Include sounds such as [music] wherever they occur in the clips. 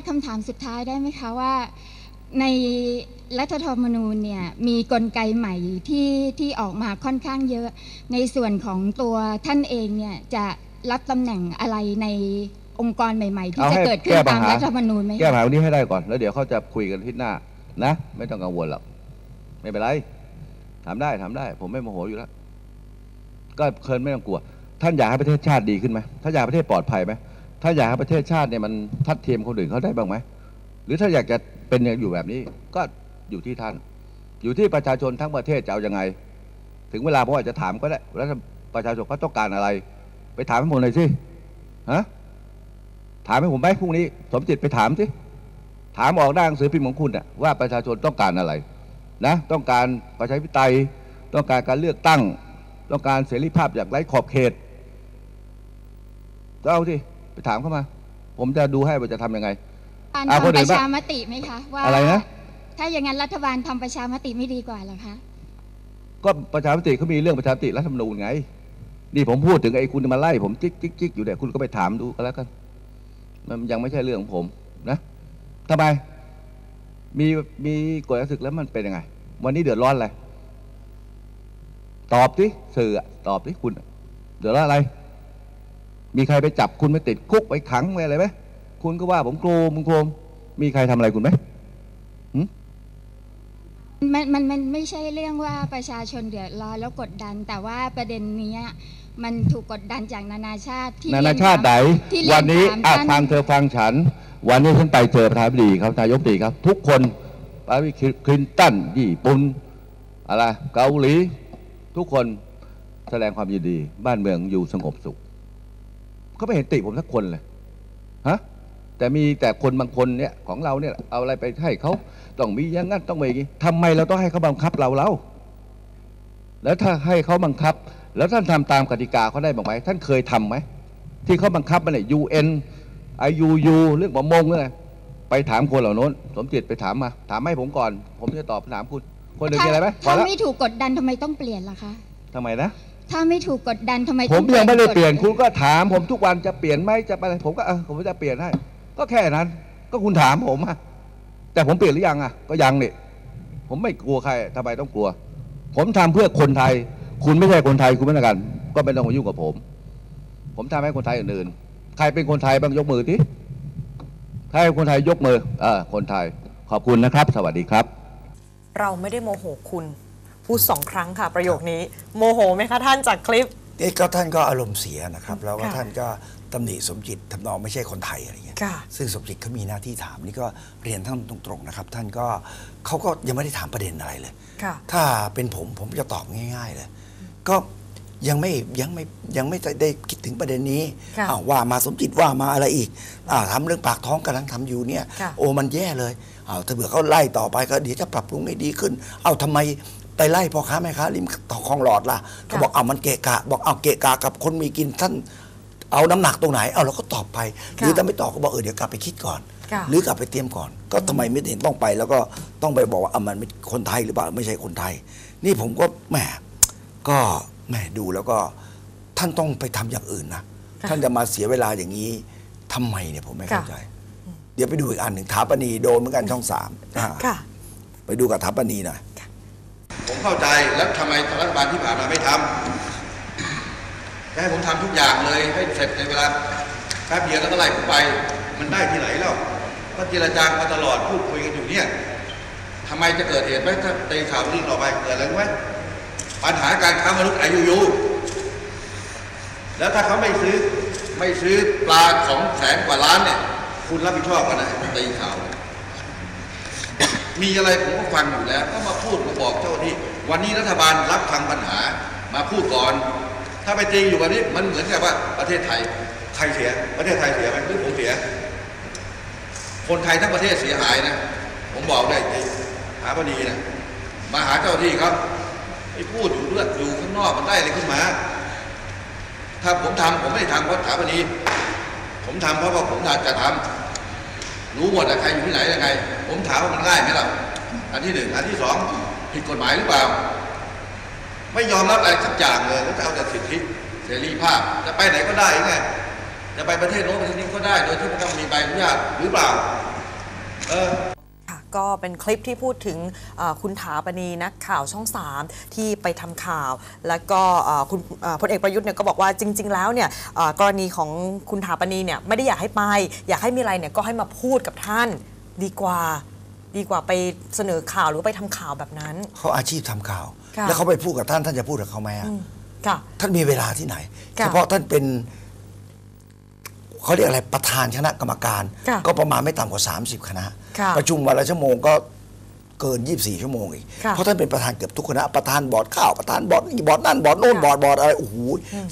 กคำถามสุดท้ายได้ไหมคะว่าในรัฐธรรมนูญเนี่ยมีกลไกใหม่ที่ที่ออกมาค่อนข้างเยอะ ในส่วนของตัวท่านเองเนี่ยจะรับตำแหน่งอะไรในองค์กรใหม่ ๆ ที่เอาจะให้เกิดขึ้นแก้ปัญตามหารัฐธรรมนูญไหมแก้คะปัญหาวันนี้ให้ได้ก่อน แล้วเดี๋ยวเขาจะคุยกันอาที่หน้านะ ไม่ต้องกังวลหรอกไม่เป็นไรถามได้ถามได้ ผมไม่โมโหอยู่แล้ว ก็เคินไม่ต้องกลัว ท่านอยากให้ประเทศชาติดีขึ้นไหมถ้านอยากให้ประเทศปลอดภัยไหม ถ้าอยากให้ประเทศชาติเนี่ยมันทัดเทียมคนอื่นเขาได้บ้างไหมหรือถ้าอยากจะเป็นอยู่แบบนี้ก็อยู่ที่ท่าน อยู่ที่ประชาชนทั้งประเทศจะเอาอยังไง ถึงเวลาผมอาจจะถามก็ได้แล้วประชาชนเขาต้องการอะไร ไปถามให้ผมหน่อยสิฮะถามให้ผมไหมพรุ่งนี้ สมจิตไปถามสิถามออกหน้าหนังสือพิมพ์ของคุณน่ะว่าประชาชนต้องการอะไรนะ ต้องการประชาธิปไตย ต้องการการเลือกตั้ง ต้องการเสรีภาพอย่างไร้ขอบเขตก็เอาสิ ไปถามเข้ามา ผมจะดูให้ว่าจะทำยังไง การอะคนทำปอื่นระบ้างชามติไหมคะว่าอะไรนะ ถ้าอย่างนั้นรัฐบาลทำประชามติไม่ดีกว่าเหรอคะก็ประชาธิปไตยเขามีเรื่องประชาธิปไตยรัฐธรรมนูญไง นี่ผมพูดถึงไอ้คุณมาไล่ผมจิ๊กจิ๊กจิ๊กอยู่เนี่ยคุณก็ไปถามดูก็แล้วกัน มันยังไม่ใช่เรื่องของผมนะทำไมมีมีกฎหมายศึกแล้วมันเป็นยังไง วันนี้เดือดร้อนอะไร ตอบสิสื่ออะตอบสิคุณอะเดือดร้อนอะไร มีใครไปจับคุณไปติดคุกไปขังไปอะไรไหมคุณก็ว่าผมโกรมโกรมมีใครทำอะไรคุณไหมมันมันมันไม่ใช่เรื่องว่าประชาชนเดือดร้อนแล้วกดดัน แต่ว่าประเด็นเนี้ยมันถูกกดดันจากนานาชาติที่นานาชาติไหนที่เรียวันนี้ถามอะท่านฟังเธอฟังฉัน วันนี้ฉันไปเจอประธานาธิบดีครับนายกดีครับ ทุกคนประธานาธิบดีคลินตันญี่ปุ่นอะไรเกาหลี ทุกคนแสดงความยินดี บ้านเมืองอยู่สงบสุข เขาไม่เห็นติผมสักคนเลยฮะแต่มีแต่คนบางคนเนี่ยของเราเนี่ยเอาอะไรไปให้เขาต้องมีอย่างนั้นต้องมีอย่างนี้ทำไมเราต้องให้เขาบังคับเราเล่าแล้วถ้าให้เขาบังคับ แล้วท่านทำตามกติกาเขาได้บ้างไหมท่านเคยทำไหมที่เขาบังคับมันเนี่ย UN IUU เรื่องประมงเรื่องอะไรไปถามคนเหล่านั้นสมจิตไปถามมา ถามให้ผมก่อน ผมจะตอบถามคุณ คนอื่นมีอะไรไหมพอถ้าแล้วไม่ถูกกดดันทำไมต้องเปลี่ยนล่ะคะ ทำไมนะ ถ้าไม่ถูกกดดันทำไมผต้อมงยังไม่ได้กฎเปลี่ยนคุณก็ถาม ผมทุกวันจะเปลี่ยนไหมจะอะไรผมก็เออผมจะเปลี่ยนให้ก็แค่นั้น ก็คุณถามผมอะแต่ผมเปลี่ยนหรือยังอะก็ยังนี่ผมไม่กลัวใครทำไมต้องกลัว ผมทำเพื่อคนไทย คุณไม่ใช่คนไทยคุณไม่ต้องกัน ก็ไม่ต้องมายุ่งกับผม ผมทำให้คนไทยอื่นๆใครเป็นคนไทยบ้างยกมือทีใครเป็นคนไทยยกมือเออคนไทยขอบคุณนะครับ สวัสดีครับ เราไม่ได้โมโหคุณ พูดสองครั้งค่ะ ประโยคนี้ โมโหไหมคะท่านจากคลิปเอ๊ะก็ท่านก็อารมณ์เสียนะครับ แล้วก็ค่ะท่านก็ตำหนิสมจิตทำนองไม่ใช่คนไทยอะไรเงี้ยค่ะซึ่งสมจิตเขามีหน้าที่ถามนี่ก็เรียนท่านตรงๆนะครับ ท่านก็เขาก็ยังไม่ได้ถามประเด็นอะไรเลยค่ะถ้าเป็นผมผมจะตอบง่าย ๆเลย ก็ยังไม่ยังไม่ยังไม่ได้คิดถึงประเด็นนี้ค่ะอ้าวว่ามาสมจิตว่ามาอะไรอีกอ่าทำเรื่องปากท้องกำลังทำอยู่เนี่ยค่ะโอ้มันแย่เลยอ้าวถ้าเผื่อเขาไล่ต่อไปก็เดี๋ยวจะปรับปรุงให้ดีขึ้น เอาทำไม ไปไล่พ่อค้าแม่ค้าริมคลองหลอดล่ะก็บอกเอามันเกะกะ บอกเอาเกะกะกับคนมีกินท่านเอาน้ำหนักตรงไหน เอาเราก็ตอบไป หรือถ้าไม่ตอบก็บอกเออเดี๋ยวกลับไปคิดก่อน ค่ะ หรือกลับไปเตรียมก่อน ก็ทำไมไม่เห็นต้องไป แล้วก็ต้องไปบอกว่าอะมันเป็นคนไทยหรือเปล่าไม่ใช่คนไทย นี่ผมก็แหมก็แหมดูแล้วก็ท่านต้องไปทำอย่างอื่นนะค่ะท่านจะมาเสียเวลาอย่างนี้ทำไมเนี่ยผมไม่เข้าค่ะใจ เดี๋ยวไปดูอีกอันหนึ่งถาปนีโดนเหมือนกันช่องสามอ่าค่ะ ไปดูกับถาปนีหน่อย ผมเข้าใจแล้วทำไมรัฐบาลที่ผ่านมาไม่ทำจะให้ผมทำทุกอย่างเลยให้เสร็จในเวลาแป๊บเดียวแล้วก็ไล่ผมไป มันได้ที่ไหนแล้วก็เจรจามาตลอดพูดคุยกันอยู่เนี่ยทำไมจะเกิดเหตุไหมถ้าตีข่าวนี้ต่อไปเกิดอะไรไหมปัญหาการค้ามนุษย์อายุยูแล้วถ้าเขาไม่ซื้อไม่ซื้อปลาสองแสนกว่าล้านเนี่ย คุณรับผิดชอบกันนะตีข่าว มีอะไรผมก็ฟังอยู่แล้วก็มาพูดมาบอกเจ้าหน้าที่ วันนี้รัฐบาลรับฟังปัญหามาพูดก่อน ถ้าไปตีอยู่แบบนี้มันเหมือนกับว่าประเทศไทยใครเสีย ประเทศไทยเสียไหมหรือผมเสีย คนไทยทั้งประเทศเสียหายนะ ผมบอกได้ไอ้หาพอดีนะมาหาเจ้าหน้าที่ครับไอ้พูดอยู่เรื่องอยู่ข้างนอกมันได้อะไรขึ้นมา ถ้าผมทำผมไม่ได้ทำเพราะถาปนีผมทำเพราะว่าผมอยากจะทำ รู้หมดอะใครอยู่ที่ไหนยังไง ผมถามว่ามันง่ายไหมล่ะอันที่หนึ่งอันที่สองผิดกฎหมายหรือเปล่า ไม่ยอมรับอะไรสักอย่างเลยแล้วจะเอาแต่สิทธิเสรีภาพจะไปไหนก็ได้ไงจะไปประเทศโน้นประเทศนี้ก็ได้ โดยที่ไม่ต้องมีใบอนุญาตหรือเปล่า เออ ก็เป็นคลิปที่พูดถึงเอ่อคุณถาปณีนักข่าวช่อง 3 ที่ไปทำข่าว แล้วก็เอ่อคุณเอ่อพลเอกประยุทธ์เนี่ยก็บอกว่าจริง ๆ แล้วเนี่ยเอ่อกรณีของคุณถาปณีเนี่ยไม่ได้อยากให้ไป อยากให้มีอะไรเนี่ยก็ให้มาพูดกับท่านดีกว่าดีกว่าไปเสนอข่าวหรือว่าไปทำข่าวแบบนั้น เขาอาชีพทำข่าวค่ะแล้วเขาไปพูดกับท่านท่านจะพูดกับเขาไหมอะค่ะท่านมีเวลาที่ไหนค่ะเฉพาะท่านเป็น เขาเรียกอะไรประธานคณะกรรมการ ค่ะก็ประมาณไม่ต่ำกว่า 30 คณะ ค่ะประชุมวันละชั่วโมงก็เกิน 24 ชั่วโมงอีก ค่ะ เพราะท่านเป็นประธานเกือบทุกคณะประธานบอร์ดข้าวประธานบอร์ดนี่บอร์ดนั่นบอร์ดโน่นค่ะบอร์ดบอร์ดอะไรโอ้โห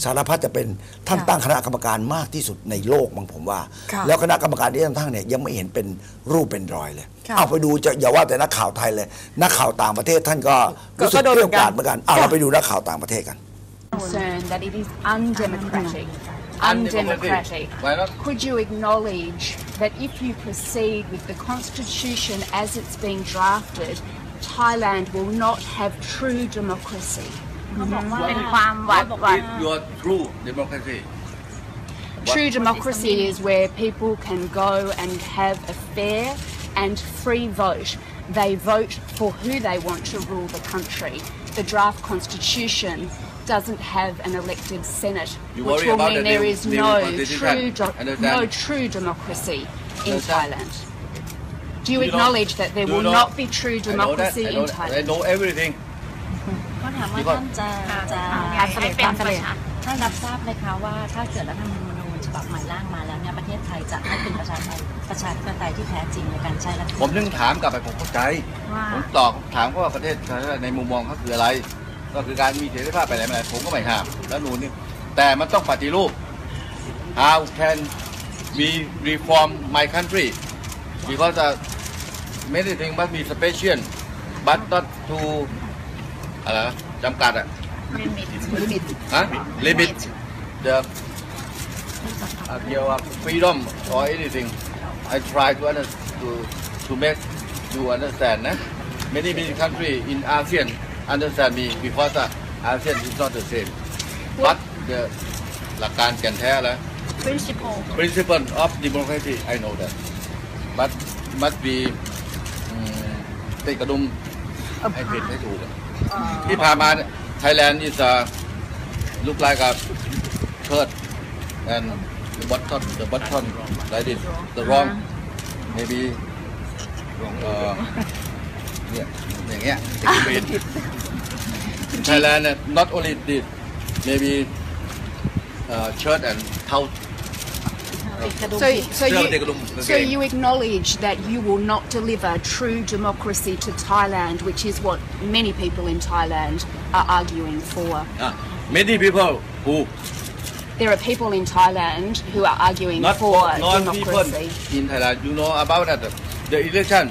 สารพัดจะเป็นท่านค่ะตั้งคณะกรรมการมากที่สุดในโลกมั้งผมว่า ค่ะ แล้วคณะกรรมการที่ท่านตั้งเนี่ยยังไม่เห็นเป็นรูปเป็นรอยเลย ค่ะเอาไปดูจะอย่าว่าแต่นักข่าวไทยเลย นักข่าวต่างประเทศท่านก็ก็รู้สึกก็โดนเกเหมืลี้อยนกันวกราดเหมือนกันเอาเราไปดูนักข่าวต่างประเทศกัน concerned that it is undemocratic. Undemocratic. Undemocratic. Why not? Could you acknowledge that if you proceed with the constitution as it's being drafted, Thailand will not have true democracy? เป็นความหวาดหวั่น Your true democracy True democracy is where people can go and have a fair and free vote. They vote for who they want to rule the country. The draft constitution doesn't have an elected Senate, You which worry will about mean the there new- is new no constitution. true, do- Understand? no true democracy in Understand? Thailand. Do you Do you know- acknowledge that there do you will know- not be true I know that. democracy I in know, that. I Thailand? know everything ก็ถามว่า Because- ท่านจะจะการเสนอความเสนอท่านรับทราบไหมคะว่าถ้าเกิดรัฐธรรมนูญฉบับใหม่ร่างมาแล้วเนี่ยประเทศไทยจะให้เป็นประชาธิปไตยประชาธิปไตยที่แท้จริงในการใช้รัฐธรรมผมนูญถึงถามกลับไปผมเข้าใจว่าผมตอบถามเขาว่าประเทศไทยในมุมมองเขาคืออะไร ก็คือการมีเสรีภาพไปไหนมาไหนผมก็ไม่ห้ามแล้วนูนนี่แต่มันต้องปฏิรูป how can we reform my country because uh, many things must be special but not to อะไรนะจำกัดอะฮะ limit the uh, your freedom or anything I try to under, to to make you understand นะ many many country in ASEAN understand me because uh, ASEAN is not the same but the หลักการแก่นแท้แล้ว principle principle of democracy I know that but must be อืมติดกระดุมให้ผิดให้ถูกอะที่ผ่านมาเนี่ย Thailand is a look like a shirt and the button the button like this the wrong maybe เอ่อ เนี่ยอย่างเงี้ยติดกระดุม [laughs] Thailand uh, not only this maybe uh, shirt and เท้า So, so, Yeah, you, take a look. so Okay. you acknowledge that you will not deliver true democracy to Thailand, which is what many people in Thailand are arguing for. Ah, many people who There are people in Thailand who are arguing not for non people democracy. in Thailand. You know about that? The election.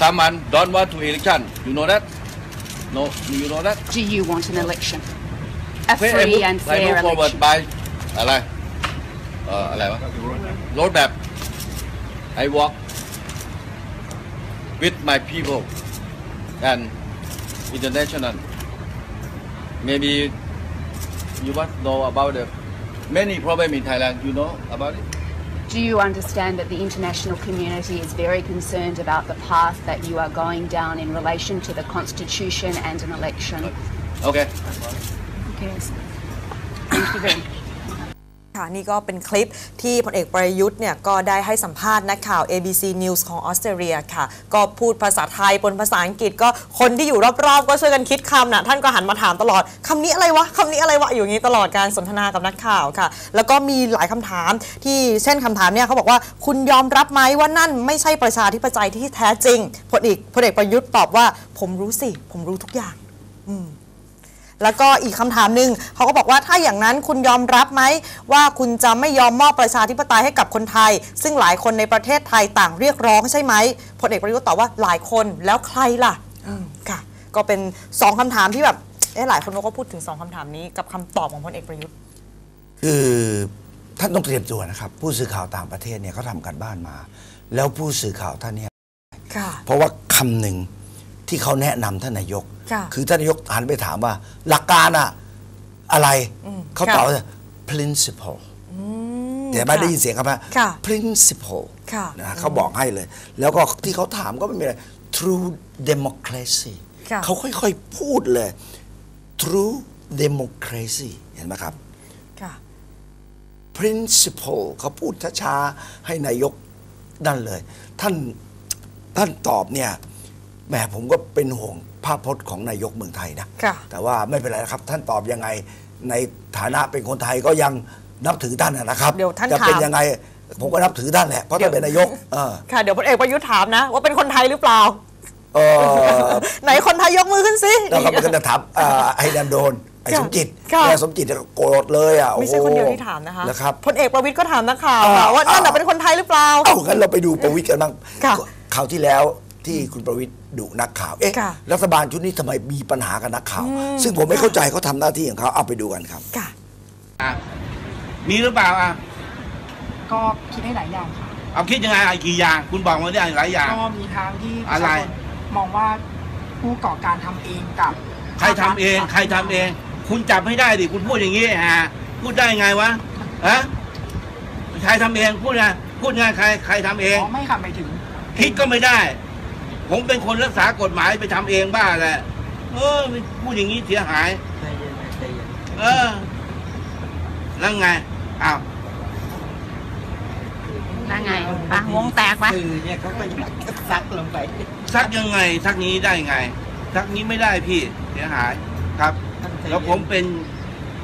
Someone don't want to election. You know that? No, you know that? Do you want an election? A Where I free move- and I fair move forward election. by อะไรเอ่ออะไรวะ road map I walk with my people and international maybe you want to know about the many problem in Thailand you know about it do you understand that the international community is very concerned about the path that you are going down in relation to the constitution and an election? okay Thank you very much. ค่ะนี่ก็เป็นคลิปที่พลเอกประยุทธ์เนี่ยก็ได้ให้สัมภาษณ์นักข่าว ABC News ของออสเตรเลียค่ะ ก็พูดภาษาไทยปนภาษาอังกฤษก็คนที่อยู่รอบๆ ก็ช่วยกันคิดคำนะท่านก็หันมาถามตลอดคำนี้อะไรวะคำนี้อะไรวะอยู่อย่างนี้ตลอดการสนทนากับนักข่าวค่ะ แล้วก็มีหลายคำถามที่เช่นคำถามเนี่ยเขาบอกว่าคุณยอมรับไหมว่านั่นไม่ใช่ประชาธิปไตยที่แท้จริงพลเอกพลเอกประยุทธ์ตอบว่า ผมรู้สิ ผมรู้ทุกอย่าง แล้วก็อีกคำถามหนึ่งเขาก็บอกว่าถ้าอย่างนั้นคุณยอมรับไหม ว่าคุณจะไม่ยอมมอบประชาธิปไตยให้กับคนไทย ซึ่งหลายคนในประเทศไทยต่างเรียกร้องใช่ไหมพลเอกประยุทธ์ตอบว่าหลายคนแล้วใครล่ะอืมค่ะ ก็เป็นสองคำถามที่แบบเอ๊ะหลายคนก็พูดถึงสองคำถามนี้กับคำตอบของพลเอกประยุทธ์ คือท่านต้องเตรียมตัวนะครับ ผู้สื่อข่าวต่างประเทศเนี่ยเขาทำกันบ้านมา แล้วผู้สื่อข่าวท่านเนี่ยค่ะ เพราะว่าคำหนึ่ง ที่เขาแนะนำท่านนายก ค่ะอท่านนายกหันไปถามว่า หลักการอะอะไรอืมเขาค่ะตอบว่า principle อืม แต่ไม่ค่ะได้ยินเสียงครับว่า ค่ะ principle ค่ะนะเขาบอกให้เลย แล้วก็ที่เขาถามก็ไม่มีอะไร true democracy ค่ะ เขาค่อยๆพูดเลย true democracy เห็นไหมครับ ค่ะ principle เขาพูดช้าๆให้นายกนั่นเลย ท่านท่านตอบเนี่ย แหมผมก็เป็นห่วงภาพพจน์ของนายกเมืองไทยนะค่ะ แต่ว่าไม่เป็นไรนะครับ ท่านตอบยังไง ในฐานะเป็นคนไทยก็ยังนับถือท่านนะครับ เดี๋ยวท่านจะเป็นถาม ยังไง ผมก็นับถือท่านแหละเพราะท่านเป็นนายก เออค่ะ เดี๋ยวพลเอกประยุทธ์ถามนะ ว่าเป็นคนไทยหรือเปล่า เออ ไหนคนไทยยกมือขึ้นสิ แล้วก็มันจะถามอ่าไอ้ดันโดน ไอ้ค่ะสมจิตค่ะแม่สมจิตเนี่ยโกรธเลยอะไม่ใช่โอ้คนโหเดียวที่ถามนะคะนะครับ พลเอกประวิตยก็ถามนักข่าวอ่าค่ะว่านั่นน่ะอ่าเป็นคนไทยหรือเปล่า เอ้างั้นเราไปดูประวิตยกันบ้างค่ะข่าวที่แล้ว ที่คุณประวิตยดุนักข่าว เอ๊ะ ค่ะรัฐบาลชุดนี้ทำไมมีปัญหากับนักข่าวซึ่งผมไม่เข้าใจเขาทำหน้าที่ของเขาเอาไปดูกันครับ ค่ะ อะมีหรือเปล่าอะก็คิดให้หลายอย่างค่ะเอาคิดยังไงอะกี่อย่าง คุณบอกมาได้หลายอย่าง ก็มีทางที่ปอะระไร ชาชนมองว่าผู้ก่อการทำเองกับใครทำเองใครทำเอง คุณจับให้ได้ดิคุณพูดอย่างนี้ฮะพูดได้ไงวะฮะใครทำเองพูดไงพูดไงใครใครทำเอง อ๋อไม่ค่ะหมายถึงคิดก็ไม่ได้ ผมเป็นคนรักษากฎหมายไปทำเองบ้าแหละเออพูดอย่างนี้เสียหายเออแล้วไงอ้าวนั่งไงปะวงแตกปะซักยังไงซักนี้ได้ไงซักนี้ไม่ได้พี่เสียหายครับ แล้วผมเป็น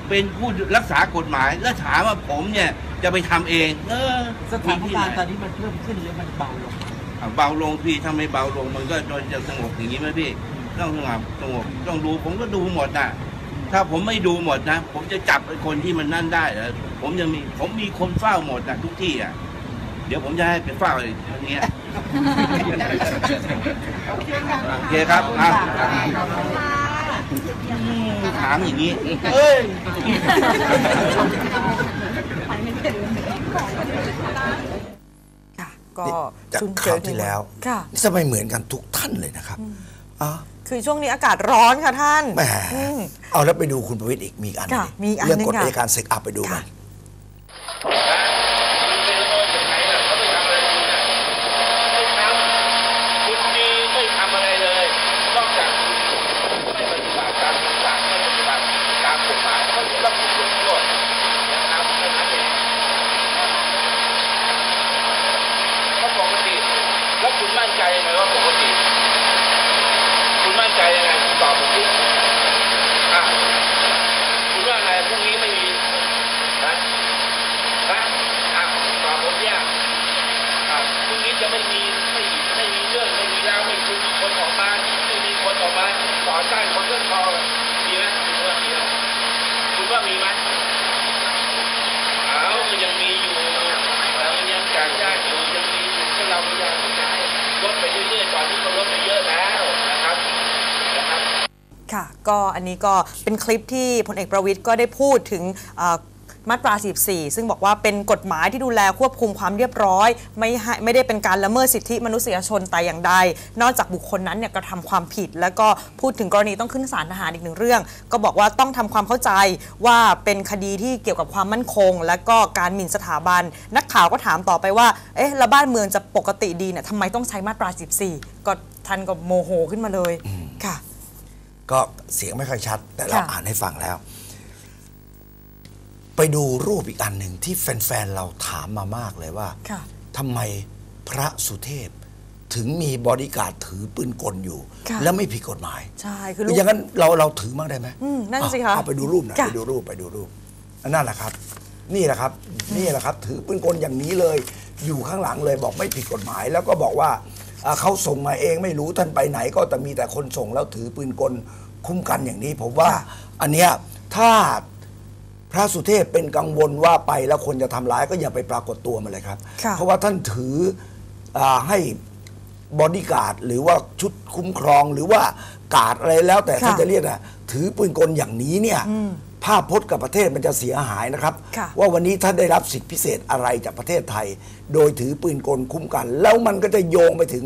เป็นผู้รักษากฎหมาย แล้วถามว่าผมเนี่ยจะไปทำเอง เออสถานการณ์ตอนนี้มันเพิ่มขึ้นหรือมันเบาลงอะ เบาลงพี่ถ้าไม่เบาลงมันก็จะสงบอย่างนี้ไหมพี่ ต้องสงบสงบต้องดูผมก็ดูหมดนะถ้าผมไม่ดูหมดนะ ผมจะจับคนที่มันนั่นได้ผมยังมีผมมีคนเฝ้าหมดนะทุกที่อะเดี๋ยวผมจะให้ไปเฝ้าไอ้คนเนี้ยโอเคครับอะถามอย่างนี้เอ้ย ก็จากชุนเจข่าอวที่แล้วค่ะนี่ทำไมเหมือนกันทุกท่านเลยนะครับอะคือช่วงนี้อากาศร้อนค่ะท่านแหมอืมเอาแล้วไปดูคุณประวิตยอีกมีอีกอันหนึ่งค่ะมีอีกอันเรื่องหนึ่งกฎค่ะอัยการศึกอับไปดูกัน คุณดีไม่ทำอะไรเลย นอกจากไม่ปฏิบัติตามคำสั่งไม่ปฏิบัติตามกฎหมายก็จะต้องถูกลงโทษนะครับเท่านั้นเองก็ปกติ แล้วคุณมั่นใจยังไงว่าปกติ คุณมั่นใจยังไงคุณตอบผมดิอะคุณว่าไงพรุ่งนี้ไม่มีนะนะอะตอบผมเนี่ย อะพรุ่งนี้จะไม่มีไม่ไม่มีเรื่องไม่มีแล้วไม่มีคนออกมาไม่มีคนออกมาต่อต้านคนเรื่องทองมีไหมคุณว่ามีไหมคุณว่ามีไหมอ้าวมันยังมีอยู่แล้วมันยังจากญาติอยู่ยังมีอยู่ก็ เราพยายามใช้ลดไปเรื่อยๆตอนนี้ก็ลดไปเยอะแล้วนะครับนะครับ ค่ะ ก็อันนี้ก็เป็นคลิปที่พลเอกประวิทย์ก็ได้พูดถึง มาตรา 14 ซึ่งบอกว่าเป็นกฎหมายที่ดูแลควบคุมความเรียบร้อย ไม่ให้ไม่ได้เป็นการละเมิดสิทธิมนุษยชนแต่อย่างใด นอกจากบุคคลนั้นเนี่ยกระทำความผิด แล้วก็พูดถึงกรณีต้องขึ้นศาลทหารอีกหนึ่งเรื่อง ก็บอกว่าต้องทำความเข้าใจว่าเป็นคดีที่เกี่ยวกับความมั่นคง และก็การหมิ่นสถาบัน นักข่าวก็ถามต่อไปว่าเอ๊ะแล้วบ้านเมืองจะปกติดีเนี่ยทำไมต้องใช้มาตรา 14 ก็ท่านก็โมโหขึ้นมาเลยค่ะ ก็เสียงไม่ค่อยชัด แต่เราค่ะอ่านให้ฟังแล้ว ไปดูรูปอีกอันหนึ่งที่แฟน ๆ เราถามมามากเลยว่าค่ะ ทำไมพระสุเทพ ถึงมีบอดี้การ์ดถือปืนกลอยู่ ค่ะ แล้วไม่ผิดกฎหมาย ใช่คือลูก อย่างนั้นเราเราถือบ้างได้ไหมอืมนั่นเอาสิคะเอาไปดูรูปหน่อยค่ะ ไปดูรูปไปดูรูปอันนั่นแหละครับ นี่แหละครับ นี่แหละครับ ถือปืนกลอย่างนี้เลย อยู่ข้างหลังเลยบอกไม่ผิดกฎหมาย แล้วก็บอกว่าอ่าเขาส่งมาเองไม่รู้ท่านไปไหน ก็แต่มีแต่คนส่งแล้วถือปืนกลคุ้มกันอย่างนี้ ผมว่าอันเนี้ยถ้า พระสุเทพเป็นกังวลว่าไปแล้วคนจะทำร้ายก็อย่าไปปรากฏตัวมาเลยครับ ค่ะเพราะว่าท่านถืออาให้บอดี้การ์ดหรือว่าชุดคุ้มครองหรือว่าการ์ดอะไรแล้วแต่ค่ะท่านจะเรียกนะถือปืนกลอย่างนี้เนี่ยภาพพจน์กับประเทศมันจะเสียหายนะครับ ค่ะ ว่าวันนี้ท่านได้รับสิทธิพิเศษอะไรจากประเทศไทย โดยถือปืนกลคุ้มกัน แล้วมันก็จะโยงไปถึง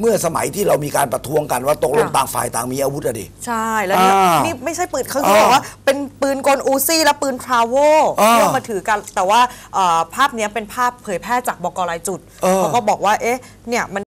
เมื่อสมัยที่เรามีการประท้วงกันว่าตกลงค่ะ ต่างฝ่ายต่างมีอาวุธอะดิ ใช่แล้วเนี่ยอ่านี่นี่ไม่ใช่ปืนเขาอ่าบอกว่าเป็นปืนกลอูซี่และปืนทราโวอ่าที่เอามาถือกัน แต่ว่าเอ่อภาพเนี้ยเป็นภาพเผยแพร่จากบกรายจุดเออ เขาก็บอกว่าเอ๊ะเนี่ยมัน